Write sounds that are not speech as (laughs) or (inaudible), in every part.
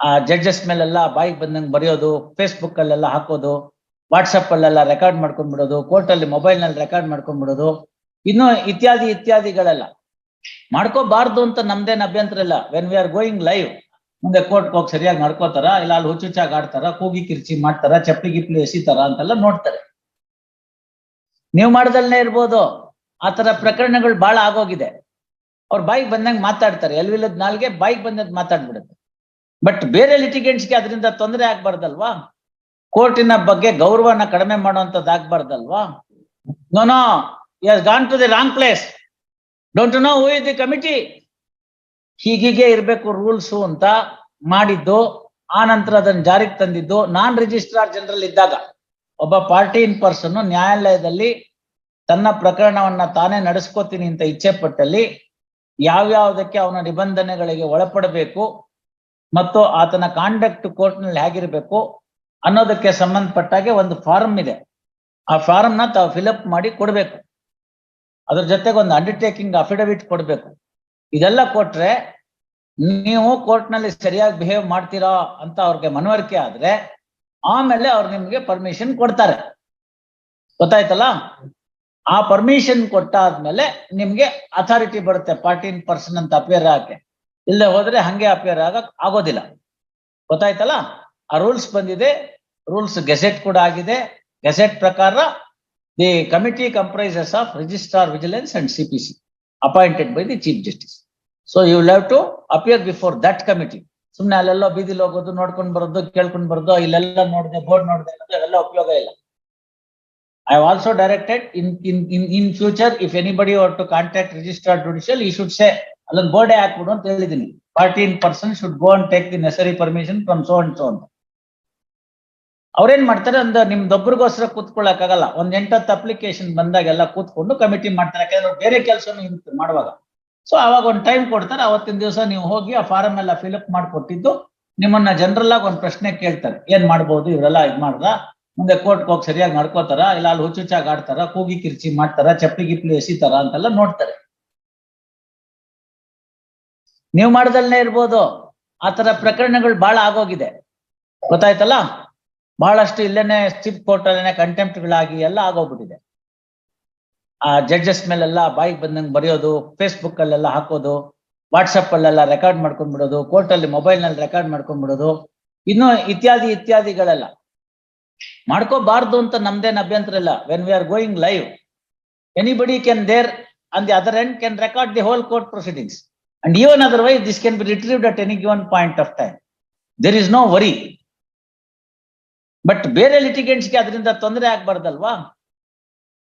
ಆ ಜಡ್ಜಸ್ ಮೇಲೆಲ್ಲ ಬಾಯಿಗೆ ಬಂದಂಗೆ ಬರೆಯೋದು ಫೇಸ್ಬುಕ್ ಅಲ್ಲೆಲ್ಲ ಹಾಕೋದು ವಾಟ್ಸಪ್ ಅಲ್ಲೆಲ್ಲ ರೆಕಾರ್ಡ್ ಮಾಡ್ಕೊಂಡ್ಬಿಡೋದು ಕೋರ್ಟ್ ಅಲ್ಲಿ ಮೊಬೈಲ್ನಲ್ಲಿ ರೆಕಾರ್ಡ್ ಮಾಡ್ಕೊಂಡ್ಬಿಡೋದು, ಇನ್ನು ಇತ್ಯಾದಿ ಇತ್ಯಾದಿಗಳೆಲ್ಲ. ಮಾಡ್ಕೋಬಾರ್ದು ಅಂತ ನಮ್ದೇನ್ ಅಭ್ಯಂತರ ಇಲ್ಲ. When we are going live ಮುಂದೆ ಕೋರ್ಟ್ ಹೋಗಿ ಸರಿಯಾಗಿ ನಡ್ಕೋತಾರ ಇಲ್ಲ ಅಲ್ಲಿ ಹುಚ್ಚುಚ್ಚಾಗಿ ಆಡ್ತಾರ, ಕೂಗಿ ಕಿರ್ಚಿ ಮಾಡ್ತಾರ, ಚಪ್ಪಲಿ ಗಿಪ್ಲಿ ಎಸಿತಾರ ಅಂತೆಲ್ಲ ನೋಡ್ತಾರೆ. ನೀವು ಮಾಡ್ದಲ್ನೇ ಇರ್ಬೋದು. ಆತರ ಪ್ರಕರಣಗಳು ಬಹಳ ಆಗೋಗಿದೆ. ಅವ್ರ ಬೈಕ್ ಬಂದಂಗೆ ಮಾತಾಡ್ತಾರೆ. ಎಲ್ವಿಲ್ಲದ ನಾಲ್ಗೆ ಬೈಕ್ ಬಂದದ್ ಮಾತಾಡ್ಬಿಡುತ್ತೆ. ಬಟ್ ಬೇರೆ ಲಿಟಿಗೆಂಟ್ಸ್ಗೆ ಅದರಿಂದ ತೊಂದರೆ ಆಗ್ಬಾರ್ದಲ್ವಾ? ಕೋರ್ಟಿನ ಬಗ್ಗೆ ಗೌರವನ ಕಡಿಮೆ ಮಾಡುವಂತದ್ದು ಆಗ್ಬಾರ್ದಲ್ವಾ? No no has gone to the wrong place don't know who is the committee ಹೀಗೀಗೆ ಇರಬೇಕು ರೂಲ್ಸು ಅಂತ ಮಾಡಿದ್ದು, ಆ ನಂತರ ಅದನ್ನು ಜಾರಿಗೆ ತಂದಿದ್ದು ನಾನ್ ರಿಜಿಸ್ಟ್ರಾರ್ ಜನರಲ್ ಇದ್ದಾಗ. ಒಬ್ಬ ಪಾರ್ಟಿ ಇನ್ ಪರ್ಸನ್ ನ್ಯಾಯಾಲಯದಲ್ಲಿ ತನ್ನ ಪ್ರಕರಣವನ್ನ ತಾನೇ ನಡೆಸ್ಕೋತೀನಿ ಅಂತ ಇಚ್ಛೆ ಪಟ್ಟಲ್ಲಿ ಯಾವ್ಯಾವುದಕ್ಕೆ ಅವನ ನಿಬಂಧನೆಗಳಿಗೆ ಒಳಪಡಬೇಕು ಮತ್ತು ಆತನ ಕಾಂಡಕ್ಟ್ ಕೋರ್ಟ್ನಲ್ಲಿ ಹೇಗಿರ್ಬೇಕು ಅನ್ನೋದಕ್ಕೆ ಸಂಬಂಧಪಟ್ಟಾಗೆ ಒಂದು ಫಾರ್ಮ್ ಇದೆ. ಆ ಫಾರಂ ನ ತಾವು ಫಿಲಪ್ ಮಾಡಿ ಕೊಡ್ಬೇಕು. ಅದ್ರ ಜೊತೆಗೆ ಒಂದು ಅಂಡರ್ಟೇಕಿಂಗ್ ಅಫಿಡವಿಟ್ ಕೊಡ್ಬೇಕು. ಇದೆಲ್ಲ ಕೊಟ್ರೆ ನೀವು ಕೋರ್ಟ್ನಲ್ಲಿ ಸರಿಯಾಗಿ ಬಿಹೇವ್ ಮಾಡ್ತೀರಾ ಅಂತ ಅವ್ರಿಗೆ ಮನವರಿಕೆ ಆದ್ರೆ ಆಮೇಲೆ ಅವ್ರು ನಿಮ್ಗೆ ಪರ್ಮಿಷನ್ ಕೊಡ್ತಾರೆ. ಗೊತ್ತಾಯ್ತಲ್ಲ? ಆ ಪರ್ಮಿಷನ್ ಕೊಟ್ಟಾದ್ಮೇಲೆ ನಿಮ್ಗೆ ಅಥಾರಿಟಿ ಬರುತ್ತೆ ಪಾರ್ಟಿ ಇನ್ ಪರ್ಸನ್ ಅಂತ ಅಪಿಯರ್ ಆಗಕ್ಕೆ. ಇಲ್ಲದೆ ಹೋದ್ರೆ ಹಂಗೆ ಅಪಿಯರ್ ಆಗ ಆಗೋದಿಲ್ಲ. ಗೊತ್ತಾಯ್ತಲ್ಲ? ಆ ರೂಲ್ಸ್ ಬಂದಿದೆ. ರೂಲ್ಸ್ ಗೆಸೆಟ್ ಕೂಡ ಆಗಿದೆ. ಗೆಸೆಟ್ ಪ್ರಕಾರ the committee comprises of registrar vigilance and C P C appointed by the chief justice so you love to appear before that committee ಸುಮ್ನೆ ಅಲ್ಲೆಲ್ಲ ಬೀದಿಲಿ ಹೋಗೋದು ನೋಡ್ಕೊಂಡ್ ಬರೋದು ಕೇಳ್ಕೊಂಡು ಬರೋದು ಇಲ್ಲೆಲ್ಲ ನೋಡಿದೆ ಬೋರ್ಡ್ ನೋಡಿದೆ ಅನ್ನೋದು ಅದೆಲ್ಲ ಉಪಯೋಗ ಇಲ್ಲ. I have also directed in in in in future if anybody are to contact registrar judicial ಈ ಶುಡ್ say, ಅಲ್ಲೊಂದು ಬೋರ್ಡೆ ಹಾಕ್ಬಿಡು ಅಂತ ಹೇಳಿದೀನಿ. Fourteen percent should go and take the necessary permission from so and so ಅಂತ. ಅವ್ರೇನ್ ಮಾಡ್ತಾರೆ? ಒಂದು ನಿಮ್ದೊಬ್ರಿಗೋಸ್ಕರ ಕೂತ್ಕೊಳ್ಳಕ್ಕಾಗಲ್ಲ. ಒಂದ್ ಎಂಟತ್ತು ಅಪ್ಲಿಕೇಶನ್ ಬಂದಾಗೆಲ್ಲ ಕೂತ್ಕೊಂಡು ಕಮಿಟಿ ಮಾಡ್ತಾರೆ. ಯಾಕಂದ್ರೆ ಬೇರೆ ಕೆಲಸನೂ ಇರುತ್ತೆ ಮಾಡುವಾಗ. ಸೊ ಅವಾಗ ಒಂದು ಟೈಮ್ ಕೊಡ್ತಾರೆ. ಅವತ್ತಿನ ದಿವಸ ನೀವು ಹೋಗಿ ಆ ಫಾರಂ ಎಲ್ಲ ಫಿಲಪ್ ಮಾಡಿಕೊಟ್ಟಿದ್ದು ನಿಮ್ಮನ್ನ ಜನರಲ್ ಆಗಿ ಒಂದು ಪ್ರಶ್ನೆ ಕೇಳ್ತಾರೆ. ಏನ್ ಮಾಡ್ಬೋದು? ಇವರೆಲ್ಲ ಇದ್ ಮಾಡ್ದ? ಮುಂದೆ ಕೋರ್ಟ್ ಹೋಗಿ ಸರಿಯಾಗಿ ನಡ್ಕೋತಾರ? ಇಲ್ಲ ಅಲ್ಲಿ ಹುಚ್ಚುಚ್ಚಾಗಿ ಆಡ್ತಾರ? ಕೂಗಿ ಕಿರ್ಚಿ ಮಾಡ್ತಾರ? ಚಪ್ಪಲಿ ಗಿಪ್ಲಿ ಎಸಿತಾರ? ಅಂತೆಲ್ಲ ನೋಡ್ತಾರೆ. ನೀವು ಮಾಡದಲ್ಲೇ ಇರ್ಬೋದು. ಆತರ ಪ್ರಕರಣಗಳು ಬಹಳ ಆಗೋಗಿದೆ. ಗೊತ್ತಾಯ್ತಲ್ಲ? ಬಹಳಷ್ಟು ಇಲ್ಲೇನೆ ಸ್ಟಿಪ್ ಕೋರ್ಟ್ ಅಲ್ಲೇನೆ ಕಂಟೆಂಪ್ಟ್ ಗಳಾಗಿ ಎಲ್ಲ ಆಗೋಗ್ಬಿಟ್ಟಿದೆ. ಆ ಜಡ್ಜಸ್ ಮೇಲೆಲ್ಲ ಬಾಯಿಗೆ ಬಂದಂಗೆ ಬರೆಯೋದು ಫೇಸ್ಬುಕ್ ಅಲ್ಲೆಲ್ಲ ಹಾಕೋದು ವಾಟ್ಸಪ್ ಅಲ್ಲೆಲ್ಲ ರೆಕಾರ್ಡ್ ಮಾಡ್ಕೊಂಡ್ಬಿಡೋದು ಕೋರ್ಟ್ ಅಲ್ಲಿ ಮೊಬೈಲ್ನಲ್ಲಿ ರೆಕಾರ್ಡ್ ಮಾಡ್ಕೊಂಡ್ಬಿಡೋದು, ಇನ್ನು ಇತ್ಯಾದಿ ಇತ್ಯಾದಿಗಳೆಲ್ಲ. ಮಾಡ್ಕೋಬಾರ್ದು ಅಂತ ನಮ್ದೇನ್ ಅಭ್ಯಂತರ ಇಲ್ಲ. When we are going live anybody can there on the other end can record the whole court proceedings and even otherwise this can be retrieved at any given point of time there is no worry but ಬೇರೆ ಲಿಟಿಗೇಟ್ಸ್ಗೆ ಅದರಿಂದ ತೊಂದರೆ ಆಗ್ಬಾರ್ದಲ್ವಾ?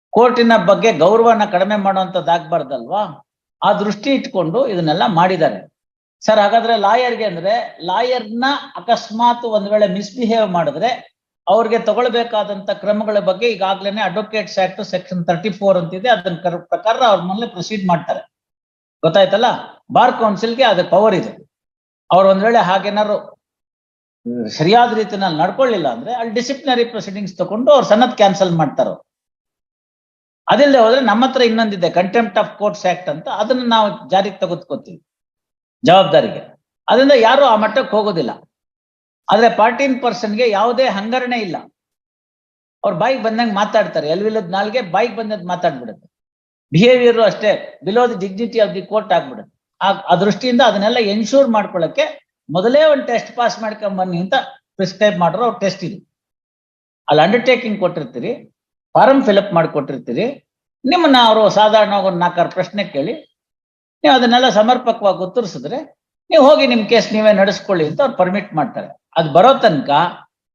ಕೋರ್ಟಿನ ಬಗ್ಗೆ ಗೌರವನ ಕಡಿಮೆ ಮಾಡುವಂತದ್ದು ಆಗ್ಬಾರ್ದಲ್ವಾ? ಆ ದೃಷ್ಟಿ ಇಟ್ಕೊಂಡು ಇದನ್ನೆಲ್ಲ ಮಾಡಿದ್ದಾರೆ. ಸರ್, ಹಾಗಾದ್ರೆ ಲಾಯರ್ಗೆ ಅಂದ್ರೆ ಲಾಯರ್ನ ಅಕಸ್ಮಾತ್ ಒಂದ್ ವೇಳೆ ಮಿಸ್ಬಿಹೇವ್ ಮಾಡಿದ್ರೆ ಅವ್ರಿಗೆ ತಗೊಳ್ಬೇಕಾದಂತ ಕ್ರಮಗಳ ಬಗ್ಗೆ ಈಗಾಗ್ಲೇನೆ advocates act section thirty four ಅಂತಿದೆ. ಅದನ್ನ ಕರ್- ಪ್ರಕಾರ ಅವ್ರ ಮೇಲೆ ಪ್ರೊಸೀಡ್ ಮಾಡ್ತಾರೆ. ಗೊತ್ತಾಯ್ತಲ್ಲ? ಬಾರ್ ಕೌನ್ಸಿಲ್ಗೆ ಅದ್ರ ಪವರ್ ಇದೆ. ಅವ್ರು ಒಂದ್ ವೇಳೆ ಹಾಗೇನಾದ್ರು ಸರಿಯಾದ ರೀತಿನಲ್ಲಿ ನಡ್ಕೊಳ್ಳಿಲ್ಲ ಅಂದ್ರೆ ಅಲ್ಲಿ ಡಿಸಿಪ್ಲಿನರಿ ಪ್ರೊಸೀಡಿಂಗ್ಸ್ ತಗೊಂಡು ಅವ್ರು ಸನ್ನತ್ ಕ್ಯಾನ್ಸಲ್ ಮಾಡ್ತಾರೋ. ಅದಿಲ್ಲದೆ ಹೋದ್ರೆ ನಮ್ಮ ಹತ್ರ ಇನ್ನೊಂದಿದೆ ಕಂಟೆಂಪ್ಟ್ ಆಫ್ ಕೋರ್ಟ್ಸ್ ಆಕ್ಟ್ ಅಂತ, ಅದನ್ನ ನಾವು ಜಾರಿಗೆ ತೆಗೆದುಕೊತೀವಿ, ಜವಾಬ್ದಾರಿಗೆ. ಅದರಿಂದ ಯಾರು ಆ ಮಟ್ಟಕ್ಕೆ ಹೋಗೋದಿಲ್ಲ. ಆದ್ರೆ ಪಾರ್ಟೀನ್ ಪರ್ಸನ್ ಪರ್ಸನ್ಗೆ ಯಾವುದೇ ಹಂಗರಣೆ ಇಲ್ಲ. ಅವ್ರ ಬೈಕ್ ಬಂದಂಗೆ ಮಾತಾಡ್ತಾರೆ. ಎಲ್ವಿಲ್ಲದ ನಾಲ್ಗೆ ಬೈಕ್ ಬಂದದ್ ಮಾತಾಡ್ಬಿಡುತ್ತೆ. ಬಿಹೇವಿಯರ್ ಅಷ್ಟೇ below the dignity of the court ಆಗ್ಬಿಡುತ್ತೆ. ಆ ದೃಷ್ಟಿಯಿಂದ ಅದನ್ನೆಲ್ಲ ಎನ್ಶೂರ್ ಮಾಡ್ಕೊಳ್ಳಕ್ಕೆ ಮೊದಲೇ ಒಂದು ಟೆಸ್ಟ್ ಪಾಸ್ ಮಾಡ್ಕೊಂಡ್ ಬನ್ನಿ ಅಂತ ಪ್ರಿಸ್ಕ್ರೈಬ್ ಮಾಡಿರೋ ಟೆಸ್ಟ್ ಇದು. ಅಲ್ಲಿ ಅಂಡರ್ಟೇಕಿಂಗ್ ಕೊಟ್ಟಿರ್ತೀರಿ ಫಾರಂ ಫಿಲಪ್ ಮಾಡಿಕೊಟ್ಟಿರ್ತೀರಿ, ನಿಮ್ಮನ್ನ ಅವರು ಸಾಧಾರಣವಾಗಿ ಒಂದು ನಾಲ್ಕಾರು ಪ್ರಶ್ನೆ ಕೇಳಿ, ನೀವು ಅದನ್ನೆಲ್ಲ ಸಮರ್ಪಕವಾಗಿ ಉತ್ತರಿಸಿದ್ರೆ ನೀವು ಹೋಗಿ ನಿಮ್ಮ ಕೇಸ್ ನೀವೇ ನಡೆಸ್ಕೊಳ್ಳಿ ಅಂತ ಅವ್ರು ಪರ್ಮಿಟ್ ಮಾಡ್ತಾರೆ. ಅದು ಬರೋ ತನಕ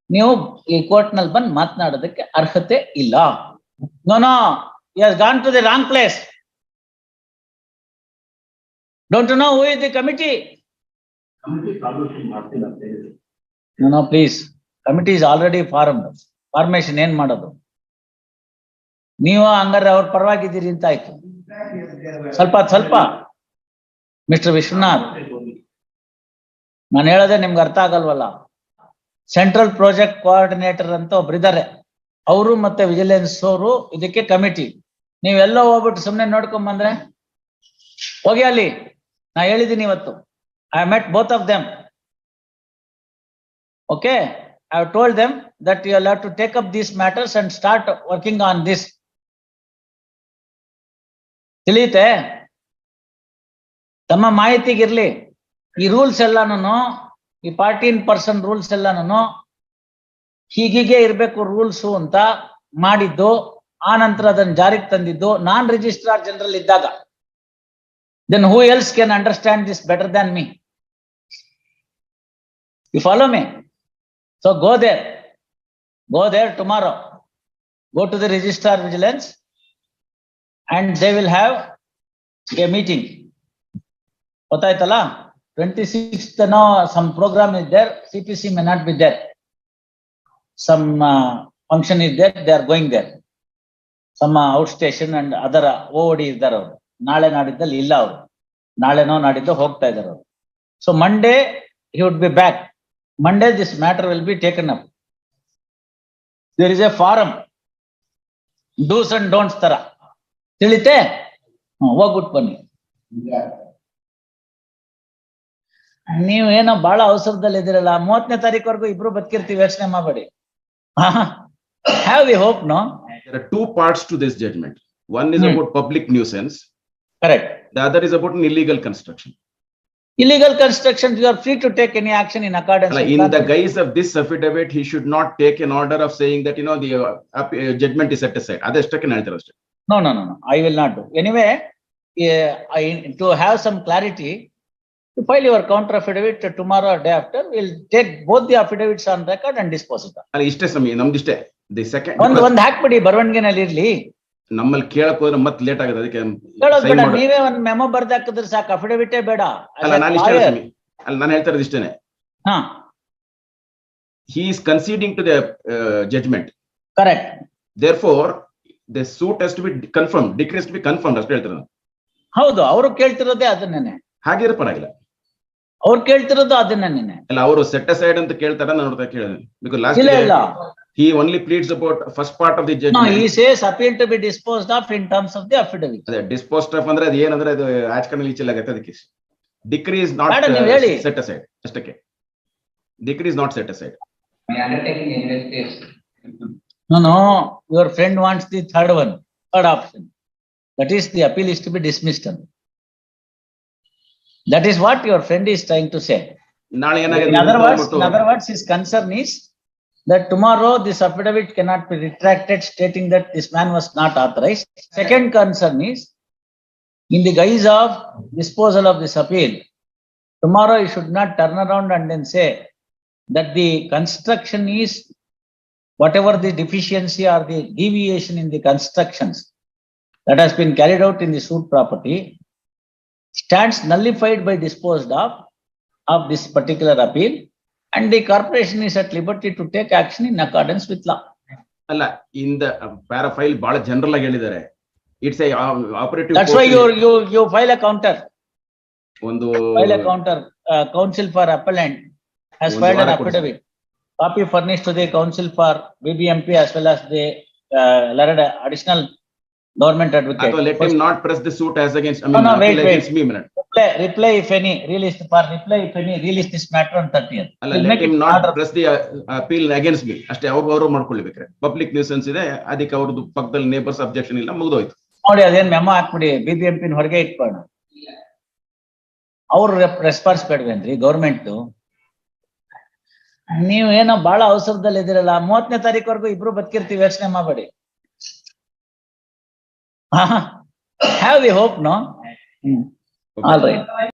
ನೀವು ಈ ಕೋರ್ಟ್ನಲ್ಲಿ ಬಂದು ಮಾತನಾಡೋದಕ್ಕೆ ಅರ್ಹತೆ ಇಲ್ಲ. No the wrong place don't know who is the committee committee formation ಮಾಡ್ತಿಲ್ಲ ಅಂತ ಹೇಳಿದ್ರು. No no please committee is already form formation ಏನ್ ಮಾಡೋದು? ನೀವು ಹಂಗಾರೆ ಅವ್ರ ಪರವಾಗಿದ್ದೀರಿ ಅಂತ ಆಯ್ತು. ಸ್ವಲ್ಪ ಸ್ವಲ್ಪ. ಮಿಸ್ಟರ್ ವಿಶ್ವನಾಥ್ ನಾನು ಹೇಳೋದೇ ನಿಮ್ಗೆ ಅರ್ಥ ಆಗಲ್ವಲ್ಲ? ಸೆಂಟ್ರಲ್ ಪ್ರಾಜೆಕ್ಟ್ ಕೋಆರ್ಡಿನೇಟರ್ ಅಂತ ಒಬ್ರಿದ್ದಾರೆ ಅವರು ಮತ್ತೆ ವಿಜಿಲೆನ್ಸ್ ಅವರು ಇದಕ್ಕೆ ಕಮಿಟಿ ನೀವೆಲ್ಲ ಹೋಗ್ಬಿಟ್ಟು ಸುಮ್ನೆ ನೋಡ್ಕೊಂಡ್ ಬಂದ್ರೆ? ಹೋಗಿ ಅಲ್ಲಿ. ನಾ ಹೇಳಿದ್ದೀನಿ ಇವತ್ತು. I met both of them okay I told them that you you to take up these matters and start working on this. ತಿಳಿಯುತ್ತೆ? ತಮ್ಮ ಮಾಹಿತಿಗಿರ್ಲಿ. ಈ ರೂಲ್ಸ್ ಎಲ್ಲಾನು ಈ ಫಾರ್ಟೀನ್ ಪರ್ಸೆಂಟ್ ರೂಲ್ಸ್ ಎಲ್ಲಾನು ಹೀಗೀಗೆ ಇರಬೇಕು ರೂಲ್ಸ್ ಅಂತ ಮಾಡಿದ್ದು. ಆ ನಂತರ ಅದನ್ನ ಜಾರಿಗೆ ತಂದಿದ್ದು ನಾನ್ ರಿಜಿಸ್ಟ್ರಾರ್ ಜನರಲ್ ಇದ್ದಾಗ. Then who else can understand this better than me you follow me so go there go there tomorrow go to the registrar vigilance and they will have a meeting ಗೊತ್ತಾಯ್ತಲ್ಲ? Twenty six no some programme is there C P C may not be there some uh, function is there, they are going there. Out station and ಅದರ ಓಡಿ ಇದ್ದಾರೆ ಅವರು. ನಾಳೆ ನಾಡಿದ್ದಲ್ಲಿ ಇಲ್ಲ ಅವರು. ನಾಳೆನೋ ನಾಡಿದ್ದು ಹೋಗ್ತಾ ಇದ್ದಾರೆ ಅವರು. So Monday he would be back Monday this matter will be taken up there is a forum. Do's and don'ts ತರ. ತಿಳಿತೆ? ಹ್ಮ್, ಹೋಗ್ಬಿಟ್ಟು ಬನ್ನಿ. ಏನೋ ಬಹಳ ಅವಸರದಲ್ಲಿ ಇದ್ದೀರಲ್ಲ ಮೂವತ್ತನೇ ತಾರೀಕುವರೆಗೂ ಇಬ್ರು ಬದುಕಿರ್ತೀವಿ ಯೋಚನೆ ಮಾಡಬೇಡಿ. Have we hope no There are two parts to this judgment. One is Hmm. about public nuisance, correct the other is about an illegal construction. illegal construction, you are free to take any action in accordance. Like, with In the law. guise of this affidavit, he should not take an order of saying that, you know, the uh, app- uh, judgment is set aside. ಅದಷ್ಟಕ್ಕೆ ಹೇಳ್ತಾರೆ ಅಷ್ಟೇ. No, no, no, no, I will not do. Anyway, eh, I, to have some clarity, to file your counter affidavit tomorrow or day after, we'll take both the affidavits on record and dispose it. ಅಲ್ಲ ಇಷ್ಟೇ ಸಮಯ ನಮ್ದಿಷ್ಟೇ. The second ಒಂದ್ ಒಂದ್ ಹಾಕ್ಬಿಡಿ ಬರವಣಿಗೆನಲ್ಲಿ ಇರ್ಲಿ. ನಮ್ಮಲ್ಲಿ ಕೇಳಕ್ ಹೋದ್ರೆ ಮತ್ತೆ ಲೇಟ್ ಆಗುತ್ತೆ ಅದಕ್ಕೆ ಹೇಳೋದ್ ಬೇಡ ನೀವೇ ಒಂದ್ ಮೆಮೊ ಬರ್ದ ಹಾಕಿದ್ರೆ ಸಾಕು ಅಫಿಡವಿಟೇ ಬೇಡ. ಅಲ್ಲ ನಾನು ಇಷ್ಟ ಅಲ್ಲ ನಾನು ಹೇಳ್ತಾ ಇರೋದು ಇಷ್ಟೇನೆ. ಹಾ. He is conceding to the uh, judgment. Correct Therefore, the suit has to be confirmed, decree has to be confirmed ಅಷ್ಟೇ ಹೇಳ್ತಾರೆ ಹೌದು ಅವರು ಕೇಳ್ತಿರೋದೇ ಅದನ್ನೇನೆ. ಹಾಗಿದ್ರೆ ಪರವಾಗಿಲ್ಲ. ಅವ್ರು ಕೇಳ್ತಿರೋದು ಅದನ್ನೇನೆ. ಅಲ್ಲ ಅವರು ಸೆಟ್ ಅಸೈಡ್ ಅಂತ ಕೇಳ್ತಾರ ನಾನು ನೋಡ್ತಾ ಕೇಳಿದೆ. ಬಿಕಾಸ್ ಲಾಸ್ಟ್ ಇಲ್ಲ ಇಲ್ಲ. he only pleads about first part of the No, judgment. he says appeal to be disposed of in terms of the affidavit. ಅದೇ ಡಿಸ್ಪೋಸ್ಟ್ ಆಫ್ ಅಂದ್ರೆ ಅದು ಏನಂದ್ರೆ ಅದು ಆಚಕನಲ್ಲಿ ಈಚೆಲ್ಲ ಆಗತ್ತೆ ಅದಕ್ಕೆ ಡಿಕ್ರಿ ಇಸ್ ನಾಟ್ Madam, ನೀವು ಹೇಳಿ. ಸೆಟ್ ಅಸೈಡ್ ಅಷ್ಟಕ್ಕೆ decree is not set aside We undertaking investigation. No, no, your friend wants the third one, third option. That is the appeal is to be dismissed. That is what your friend is trying to say. ನಾಳೆ In ಏನಾಗಿದೆ other words, in other words, his concern is that tomorrow this affidavit cannot be retracted stating that this man was not authorized. Second concern is in the guise of disposal of this appeal, tomorrow you should not turn around and then say that the construction is whatever the deficiency or the deviation in the constructions that has been carried out in the suit property stands nullified by disposed of of this particular appeal and the corporation is at liberty to take action in accordance with law. ಅಲ್ಲ in the ಪ್ಯಾರಾಫೈಲ್ ಬಹಳ general ಆಗಿ ಹೇಳಿದ್ದಾರೆ it's a operative That's why you, you, you file a counter, ಒಂದು file a counter, uh, counsel for appellant has ಒಂದು filed an ವಾರ ಕೊಡಿ sir. affidavit. Copy furnished to the Council for BBMP as well as the, uh, government advocate. ಅಥವಾ let him not press the suit as against I No, no, wait, wait. Minute Reply, reply if any, release for reply if any, release this matter on thirtieth. ಅಲ್ಲ let him not press the appeal against me ಅಷ್ಟೇ ಅವ್ರು ಅವರು ಮಾಡ್ಕೊಳ್ಬೇಕಾರೆ. Public nuisance ಇದೆ ಅದಕ್ಕೆ ಅವ್ರದ್ದು ಪಕ್ಕದಲ್ಲಿ neighbours objection ಇಲ್ಲ ಮುಗಿದೋಯ್ತು. ನೋಡಿ ಅದೇನ್ ಮೆಮೊ ಹಾಕ್ಬಿಡಿ ಬಿಬಿಎಂಪಿ ಹೊರಗೆ ಇಟ್ಕೋಣ ಅವ್ರ ರೆಸ್ಪಾನ್ಸ್ ಬೇಡ್ವೇನ್ರಿ ಗೌರ್ಮೆಂಟ್ ನೀವು ಏನೋ ಬಹಳ ಅವಸರದಲ್ಲಿ ಇದ್ದೀರಲ್ಲ ಮೂವತ್ತನೇ ತಾರೀಕುವರೆಗೂ ಇಬ್ರು ಬದುಕಿರ್ತೀವಿ ಯೋಚನೆ ಮಾಡಬೇಡಿ. (laughs) have the hope, no? Mm. Okay. All right.